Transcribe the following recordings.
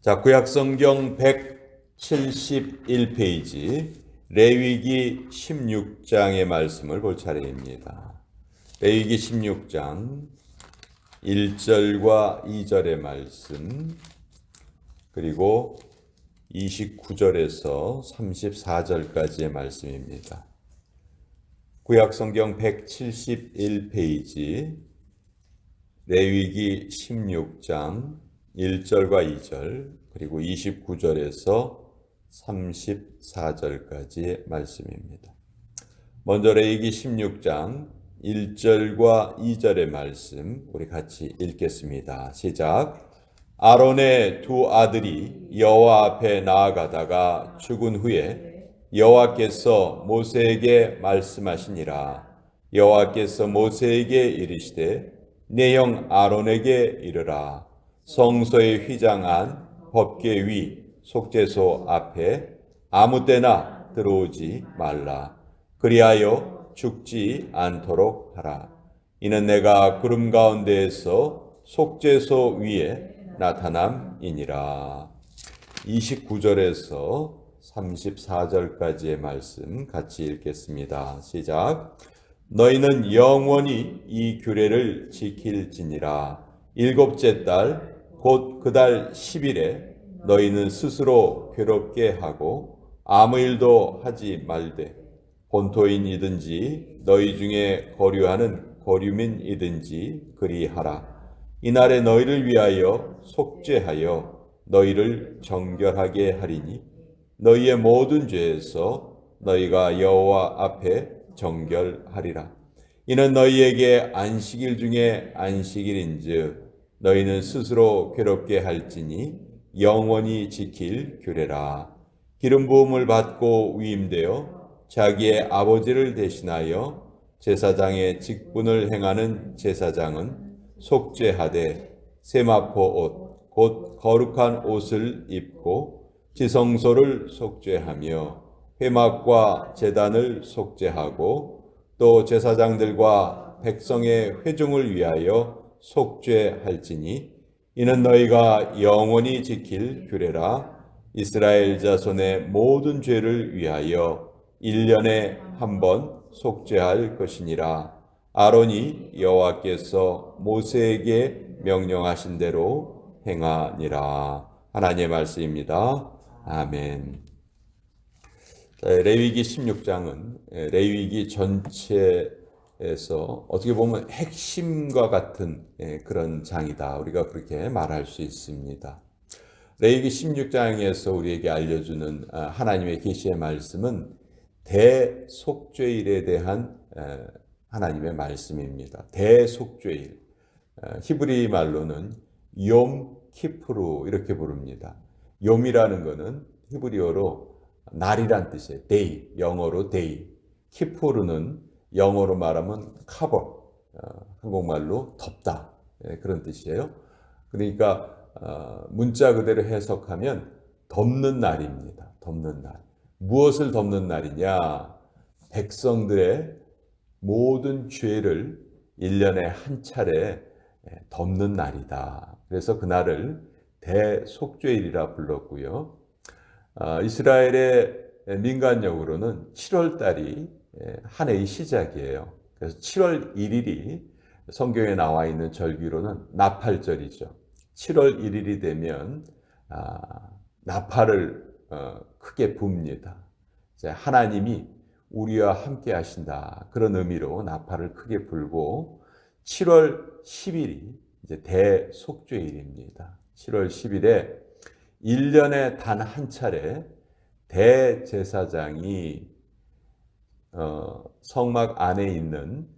자, 구약성경 171페이지 레위기 16장의 말씀을 볼 차례입니다. 레위기 16장 1절과 2절의 말씀 그리고 29절에서 34절까지의 말씀입니다. 구약성경 171페이지 레위기 16장 1절과 2절 그리고 29절에서 34절까지의 말씀입니다. 먼저 레위기 16장 1절과 2절의 말씀 우리 같이 읽겠습니다. 시작. 아론의 두 아들이 여호와 앞에 나아가다가 죽은 후에 여호와께서 모세에게 말씀하시니라. 여호와께서 모세에게 이르시되 내 형 아론에게 이르라. 성소의 휘장 안 법계 위 속죄소 앞에 아무 때나 들어오지 말라. 그리하여 죽지 않도록 하라. 이는 내가 구름 가운데에서 속죄소 위에 나타남이니라. 29절에서 34절까지의 말씀 같이 읽겠습니다. 시작. 너희는 영원히 이 규례를 지킬지니라. 일곱째 달, 곧 그달 10일에 너희는 스스로 괴롭게 하고 아무 일도 하지 말되 본토인이든지 너희 중에 거류하는 거류민이든지 그리하라. 이날에 너희를 위하여 속죄하여 너희를 정결하게 하리니 너희의 모든 죄에서 너희가 여호와 앞에 정결하리라. 이는 너희에게 안식일 중에 안식일인즉 너희는 스스로 괴롭게 할지니 영원히 지킬 규례라. 기름 부음을 받고 위임되어 자기의 아버지를 대신하여 제사장의 직분을 행하는 제사장은 속죄하되 세마포 옷 곧 거룩한 옷을 입고 지성소를 속죄하며 회막과 제단을 속죄하고 또 제사장들과 백성의 회중을 위하여 속죄할지니 이는 너희가 영원히 지킬 규례라 이스라엘 자손의 모든 죄를 위하여 1년에 한 번 속죄할 것이니라 아론이 여호와께서 모세에게 명령하신 대로 행하니라 하나님의 말씀입니다. 아멘. 레위기 16장은 레위기 전체 에서 어떻게 보면 핵심과 같은 그런 장이다. 우리가 그렇게 말할 수 있습니다. 레위기 16장에서 우리에게 알려주는 하나님의 계시의 말씀은 대속죄일에 대한 하나님의 말씀입니다. 대속죄일. 히브리 말로는 욤 키프루 이렇게 부릅니다. 욤이라는 것은 히브리어로 날이란 뜻이에요. 데이, 영어로 데이. 키푸르는 영어로 말하면 커버, 어, 한국말로 덮다 예, 그런 뜻이에요. 그러니까 어, 문자 그대로 해석하면 덮는 날입니다. 덮는 날. 무엇을 덮는 날이냐? 백성들의 모든 죄를 1년에 한 차례 예, 덮는 날이다. 그래서 그날을 대속죄일이라 불렀고요. 아, 이스라엘의 민간적으로는 7월 달이 예, 한 해의 시작이에요. 그래서 7월 1일이 성경에 나와 있는 절기로는 나팔절이죠. 7월 1일이 되면 아, 나팔을 어, 크게 붑니다. 하나님이 우리와 함께 하신다. 그런 의미로 나팔을 크게 불고 7월 10일이 이제 대속죄일입니다. 7월 10일에 1년에 단 한 차례 대제사장이 어, 성막 안에 있는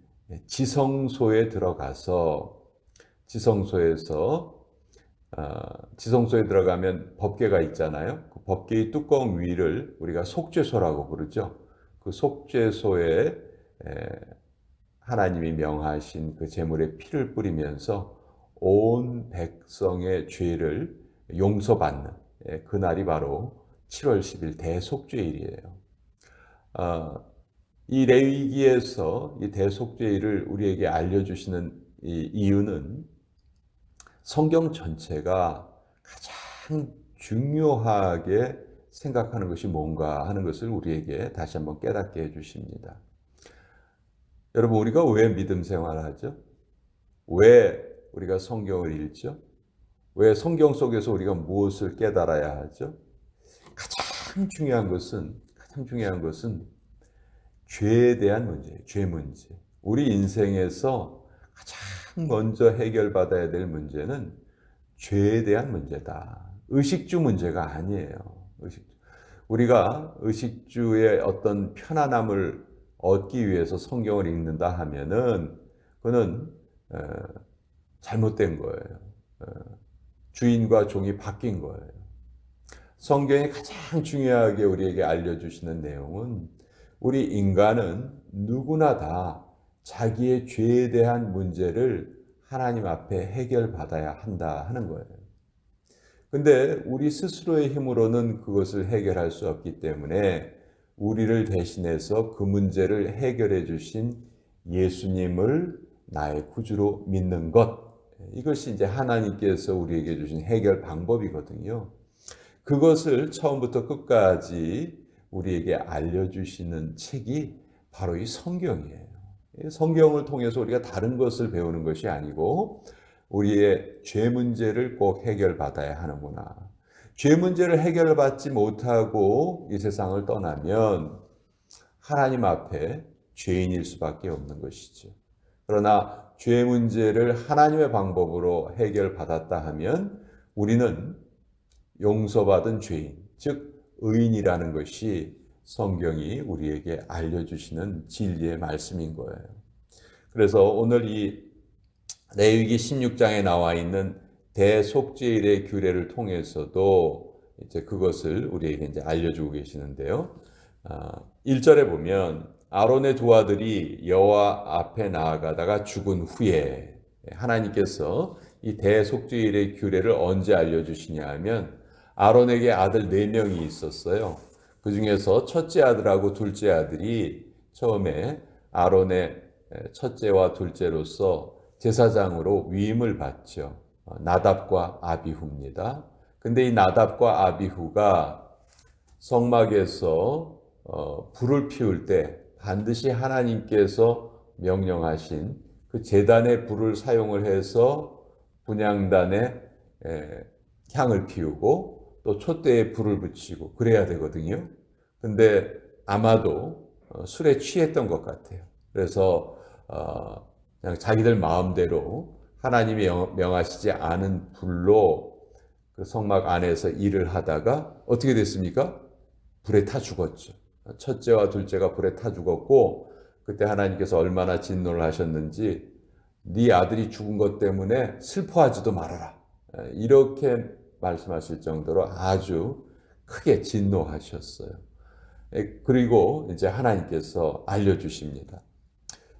지성소에 들어가서 지성소에서 어, 지성소에 들어가면 법궤가 있잖아요. 그 법궤의 뚜껑 위를 우리가 속죄소라고 부르죠. 그 속죄소에 에, 하나님이 명하신 그 제물의 피를 뿌리면서 온 백성의 죄를 용서받는 예, 그날이 바로 7월 10일 대속죄일이에요. 어, 이 레위기에서 이 대속죄일을 우리에게 알려주시는 이유는 성경 전체가 가장 중요하게 생각하는 것이 뭔가 하는 것을 우리에게 다시 한번 깨닫게 해주십니다. 여러분, 우리가 왜 믿음 생활을 하죠? 왜 우리가 성경을 읽죠? 왜 성경 속에서 우리가 무엇을 깨달아야 하죠? 가장 중요한 것은, 가장 중요한 것은 죄에 대한 문제예요. 죄 문제. 우리 인생에서 가장 먼저 해결받아야 될 문제는 죄에 대한 문제다. 의식주 문제가 아니에요. 의식주. 우리가 의식주의 어떤 편안함을 얻기 위해서 성경을 읽는다 하면은 그는 잘못된 거예요. 주인과 종이 바뀐 거예요. 성경이 가장 중요하게 우리에게 알려주시는 내용은 우리 인간은 누구나 다 자기의 죄에 대한 문제를 하나님 앞에 해결받아야 한다 하는 거예요. 근데 우리 스스로의 힘으로는 그것을 해결할 수 없기 때문에 우리를 대신해서 그 문제를 해결해 주신 예수님을 나의 구주로 믿는 것. 이것이 이제 하나님께서 우리에게 주신 해결 방법이거든요. 그것을 처음부터 끝까지 우리에게 알려주시는 책이 바로 이 성경이에요. 성경을 통해서 우리가 다른 것을 배우는 것이 아니고 우리의 죄 문제를 꼭 해결받아야 하는구나. 죄 문제를 해결받지 못하고 이 세상을 떠나면 하나님 앞에 죄인일 수밖에 없는 것이죠. 그러나 죄 문제를 하나님의 방법으로 해결받았다 하면 우리는 용서받은 죄인, 즉 의인이라는 것이 성경이 우리에게 알려주시는 진리의 말씀인 거예요. 그래서 오늘 이 레위기 16장에 나와 있는 대속죄일의 규례를 통해서도 이제 그것을 우리에게 이제 알려주고 계시는데요. 1절에 아, 보면 아론의 두 아들이 여호와 앞에 나아가다가 죽은 후에 하나님께서 이 대속죄일의 규례를 언제 알려주시냐 하면 아론에게 아들 네 명이 있었어요. 그 중에서 첫째 아들하고 둘째 아들이 처음에 아론의 첫째와 둘째로서 제사장으로 위임을 받죠. 어, 나답과 아비후입니다. 근데 이 나답과 아비후가 성막에서 어, 불을 피울 때 반드시 하나님께서 명령하신 그 재단의 불을 사용을 해서 분양단에 향을 피우고 또 촛대에 불을 붙이고 그래야 되거든요. 근데 아마도 어, 술에 취했던 것 같아요. 그래서 그냥 자기들 마음대로 하나님이 명하시지 않은 불로 그 성막 안에서 일을 하다가 어떻게 됐습니까? 불에 타 죽었죠. 첫째와 둘째가 불에 타 죽었고 그때 하나님께서 얼마나 진노를 하셨는지 네 아들이 죽은 것 때문에 슬퍼하지도 말아라. 이렇게 말씀하실 정도로 아주 크게 진노하셨어요. 그리고 이제 하나님께서 알려주십니다.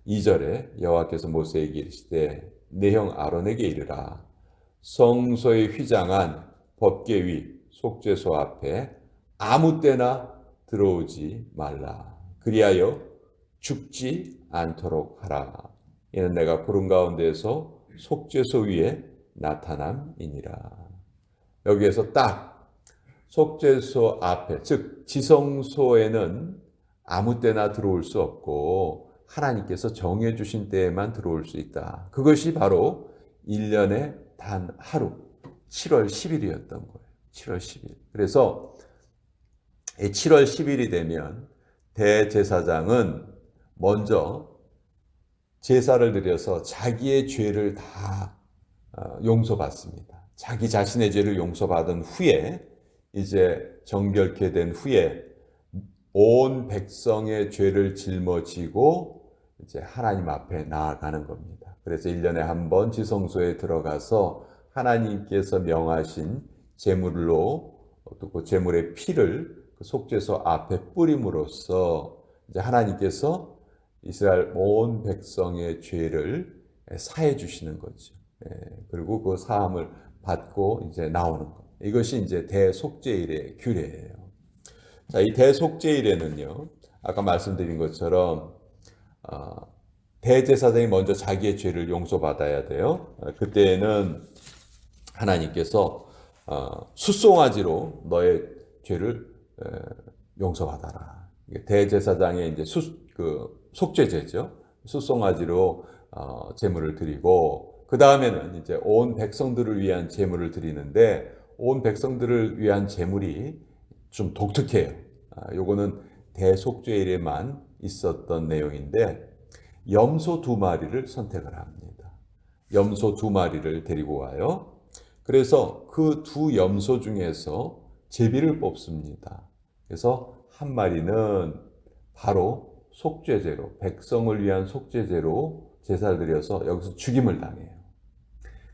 2절에 여호와께서 모세에게 이르시되 내 형 아론에게 이르라 성소에 휘장한 법계 위 속죄소 앞에 아무 때나 들어오지 말라 그리하여 죽지 않도록 하라 이는 내가 구름 가운데에서 속죄소 위에 나타남이니라 여기에서 딱 속죄소 앞에 즉 지성소에는 아무 때나 들어올 수 없고 하나님께서 정해 주신 때에만 들어올 수 있다. 그것이 바로 1년에 단 하루 7월 10일이었던 거예요. 7월 10일. 그래서 7월 10일이 되면 대제사장은 먼저 제사를 드려서 자기의 죄를 다 어, 용서받습니다. 자기 자신의 죄를 용서받은 후에 이제 정결케 된 후에 온 백성의 죄를 짊어지고 이제 하나님 앞에 나아가는 겁니다. 그래서 1년에 한 번 지성소에 들어가서 하나님께서 명하신 제물로 또 그 제물의 피를 그 속죄소 앞에 뿌림으로써 이제 하나님께서 이스라엘 온 백성의 죄를 사해 주시는 거죠. 예, 그리고 그 사함을 받고 이제 나오는 것. 이것이 이제 대속죄일의 규례예요. 자, 이 대속죄일에는요, 아까 말씀드린 것처럼 아, 대제사장이 먼저 자기의 죄를 용서받아야 돼요. 아, 그때는 하나님께서 어, 숫송아지로 너의 죄를 에, 용서받아라. 대제사장의 이제 수, 그 속죄제죠. 숫송아지로 어, 제물을 드리고 그 다음에는 이제 온 백성들을 위한 제물을 드리는데 온 백성들을 위한 제물이 좀 독특해요. 아, 요거는 대속죄일에만 있었던 내용인데 염소 두 마리를 선택을 합니다. 염소 두 마리를 데리고 와요. 그래서 그 두 염소 중에서 제비를 뽑습니다. 그래서 한 마리는 바로 속죄제로 백성을 위한 속죄제로 제사를 드려서 여기서 죽임을 당해요.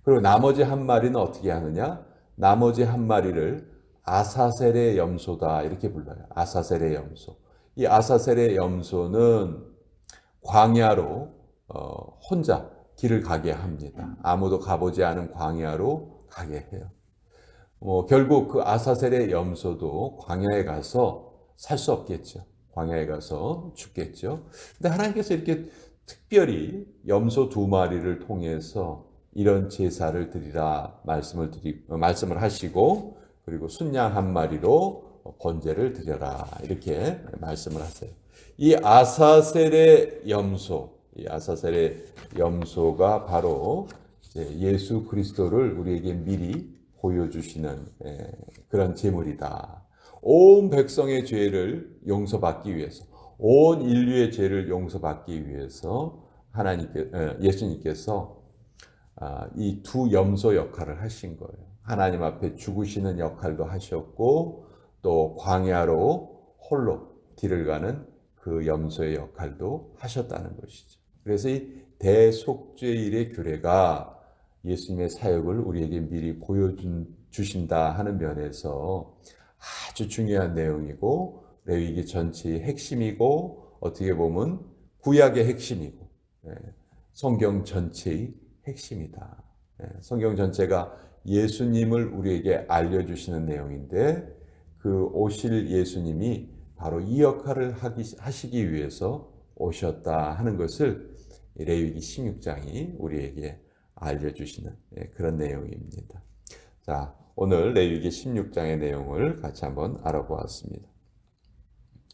그리고 나머지 한 마리는 어떻게 하느냐? 나머지 한 마리를 아사셀의 염소다 이렇게 불러요. 아사셀의 염소. 이 아사셀의 염소는 광야로 어, 혼자 길을 가게 합니다. 아무도 가보지 않은 광야로 가게 해요. 어, 결국 그 아사셀의 염소도 광야에 가서 살 수 없겠죠. 광야에 가서 죽겠죠. 근데 하나님께서 이렇게 특별히 염소 두 마리를 통해서 이런 제사를 드리라 말씀을 드리 어, 말씀을 하시고 그리고 순양 한 마리로 번제를 드려라 이렇게 말씀을 하세요. 이 아사셀의 염소, 이 아사셀의 염소가 바로 예수 그리스도를 우리에게 미리 보여주시는 예, 그런 제물이다. 온 백성의 죄를 용서받기 위해서, 온 인류의 죄를 용서받기 위해서 하나님께 예, 예수님께서 아, 이 두 염소 역할을 하신 거예요. 하나님 앞에 죽으시는 역할도 하셨고 또 광야로 홀로 길을 가는 그 염소의 역할도 하셨다는 것이죠. 그래서 이 대속죄일의 규례가 예수님의 사역을 우리에게 미리 보여주신다 하는 면에서 아주 중요한 내용이고 레위기 전체의 핵심이고 어떻게 보면 구약의 핵심이고 예, 성경 전체의 핵심이다. 예, 성경 전체가 예수님을 우리에게 알려주시는 내용인데 그 오실 예수님이 바로 이 역할을 하시기 위해서 오셨다 하는 것을 레위기 16장이 우리에게 알려주시는 예, 그런 내용입니다. 자, 오늘 레위기 16장의 내용을 같이 한번 알아보았습니다.